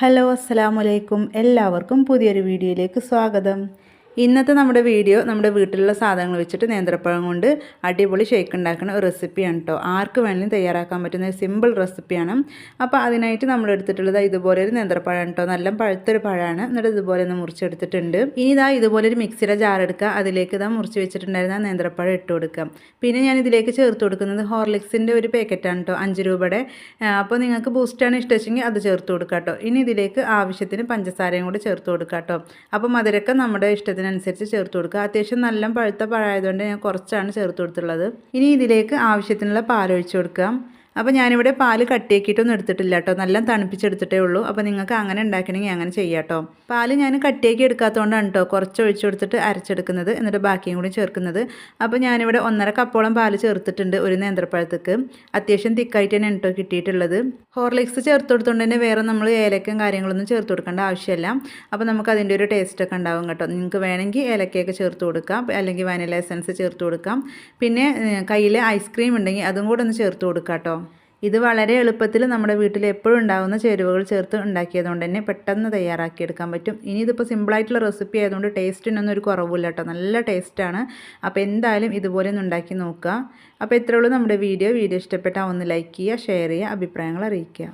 Hello അസ്സാമലൈക്കും എല്ലാവർക്കും പുതിയൊരു വീഡിയോയിലേക്ക് സ്വാഗതം. ഇന്നത്തെ നമ്മുടെ വീഡിയോ നമ്മുടെ വീട്ടിലുള്ള സാധനങ്ങൾ വെച്ചിട്ട് നേന്ത്രപ്പഴം കൊണ്ട് അടിപൊളി ഷേക്ക് ഉണ്ടാക്കുന്ന ഒരു റെസിപ്പിയാണ് കേട്ടോ ആർക്ക് വേണമെങ്കിലും തയ്യാറാക്കാൻ പറ്റുന്ന ഒരു സിമ്പിൾ റെസിപ്പിയാണ് അപ്പോൾ അതിനായിട്ട് നമ്മൾ എടുത്തിട്ടുള്ളത് ഇതുപോലെ ഒരു നേന്ത്രപ്പഴം കേട്ടോ നല്ല പഴുത്തൊരു പഴമാണ്. എന്നിട്ട് ഇതുപോലെ ഒന്ന് മുറിച്ചെടുത്തിട്ടുണ്ട്. ഇനി ഇതാ ഇതുപോലെ ഒരു മിക്സിയുടെ ജാർ എടുക്കുക. അതിലേക്ക് ഇതാ മുറിച്ച് വെച്ചിട്ടുണ്ടായിരുന്ന നേന്ത്രപ്പഴം ഇട്ട് കൊടുക്കാം പിന്നെ ഞാൻ ഇതിലേക്ക് ചേർത്ത് കൊടുക്കുന്നത് ഹോർലിക്സിന്റെ ഒരു പാക്കറ്റാണ് കേട്ടോ അഞ്ച് രൂപയുടെ. അപ്പോൾ നിങ്ങൾക്ക് ബൂസ്റ്റാണ് ഇഷ്ടമെങ്കിൽ അത് ചേർത്ത് കൊടുക്കാം കേട്ടോ ഇനി ഇതിലേക്ക് ആവശ്യത്തിന് പഞ്ചസാരയും കൂടി ചേർത്ത് കൊടുക്കാം കേട്ടോ അപ്പോൾ മധുരക്കം നമ്മുടെ ഇഷ്ടത്തിനനുസരിച്ച് ചേർത്ത് കൊടുക്കുക. അത്യാവശ്യം നല്ല പഴുത്ത പഴമായതുകൊണ്ട് ഞാൻ കുറച്ചാണ് ചേർത്ത് കൊടുത്തുള്ളത് ഇനി ഇതിലേക്ക് ആവശ്യത്തിനുള്ള പാലൊഴിച്ച് കൊടുക്കാം അപ്പോൾ ഞാനിവിടെ പാൽ കട്ടിയാക്കിയിട്ടൊന്നും എടുത്തിട്ടില്ല കേട്ടോ നല്ല തണുപ്പിച്ചെടുത്തിട്ടേ ഉള്ളൂ. അപ്പോൾ നിങ്ങൾക്ക് അങ്ങനെ ഉണ്ടാക്കണമെങ്കിൽ അങ്ങനെ ചെയ്യാം കേട്ടോ പാൽ ഞാൻ കട്ടിയാക്കി എടുക്കാത്തതുകൊണ്ടാണ് കേട്ടോ കുറച്ച് ഒഴിച്ചു കൊടുത്തിട്ട് അരച്ചെടുക്കുന്നത്. എന്നിട്ട് ബാക്കിയും കൂടി ചേർക്കുന്നത്. അപ്പോൾ ഞാനിവിടെ ഒന്നര കപ്പോളം പാൽ ചേർത്തിട്ടുണ്ട് ഒരു നേന്ത്രപ്പഴത്തേക്ക്. അത്യാവശ്യം തിക്കായിട്ട് തന്നെ കേട്ടോ കിട്ടിയിട്ടുള്ളത്. ഹോർലിക്സ് ചേർത്ത് കൊടുത്തുകൊണ്ട് തന്നെ വേറെ നമ്മൾ ഏലക്കും കാര്യങ്ങളൊന്നും ചേർത്ത് കൊടുക്കേണ്ട ആവശ്യമില്ല. അപ്പോൾ നമുക്ക് അതിന്റെ ഒരു ടേസ്റ്റ് ഒക്കെ ഉണ്ടാവും കേട്ടോ. നിങ്ങൾക്ക് വേണമെങ്കിൽ ഏലക്കയൊക്കെ ചേർത്ത് കൊടുക്കാം. അല്ലെങ്കിൽ വാനില എസൻസ് ചേർത്ത് കൊടുക്കാം. പിന്നെ കയ്യിൽ ഐസ്ക്രീം ഉണ്ടെങ്കിൽ അതും കൂടെ ഒന്ന് ചേർത്ത് കൊടുക്കാം കേട്ടോ ഇത് വളരെ എളുപ്പത്തിൽ നമ്മുടെ വീട്ടിൽ എപ്പോഴും ഉണ്ടാകുന്ന ചേരുവകൾ ചേർത്ത് ഉണ്ടാക്കിയതുകൊണ്ട് തന്നെ പെട്ടെന്ന് തയ്യാറാക്കിയെടുക്കാൻ പറ്റും. ഇനി ഇതിപ്പോൾ സിമ്പിളായിട്ടുള്ള റെസിപ്പി ആയതുകൊണ്ട് ടേസ്റ്റിനൊന്നും ഒരു കുറവില്ല കേട്ടോ. നല്ല ടേസ്റ്റാണ് അപ്പോൾ എന്തായാലും ഇതുപോലെ ഒന്ന് ഉണ്ടാക്കി നോക്കുക. അപ്പോൾ ഇത്രയുള്ളൂ നമ്മുടെ വീഡിയോ. വീഡിയോ ഇഷ്ടപ്പെട്ടാൽ ഒന്ന് ലൈക്ക് ചെയ്യുക ഷെയർ ചെയ്യുക അഭിപ്രായങ്ങൾ അറിയിക്കുക.